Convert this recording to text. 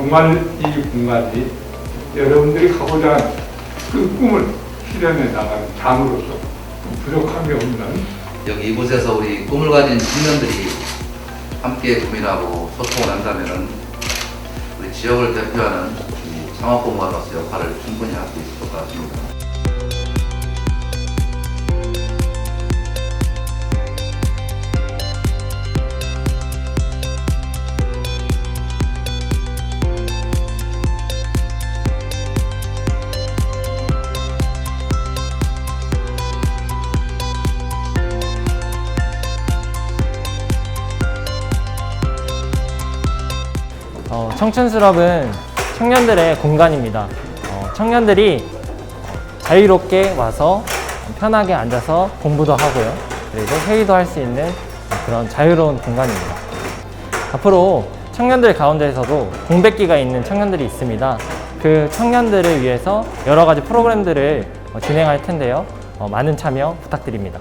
정말 이 공간이 여러분들이 가고자 하는 그 꿈을 실현해 나가는 장으로서 부족한 게 없는 여기 이곳에서 우리 꿈을 가진 청년들이 함께 고민하고 소통을 한다면은 우리 지역을 대표하는 이 창업공무원으로서 역할을 충분히 할 수 있을 것 같습니다. 어, 청춘수업은 청년들의 공간입니다. 어, 청년들이 자유롭게 와서 편하게 앉아서 공부도 하고요. 그리고 회의도 할 수 있는 그런 자유로운 공간입니다. 앞으로 청년들 가운데에서도 공백기가 있는 청년들이 있습니다. 그 청년들을 위해서 여러 가지 프로그램들을 어, 진행할 텐데요. 어, 많은 참여 부탁드립니다.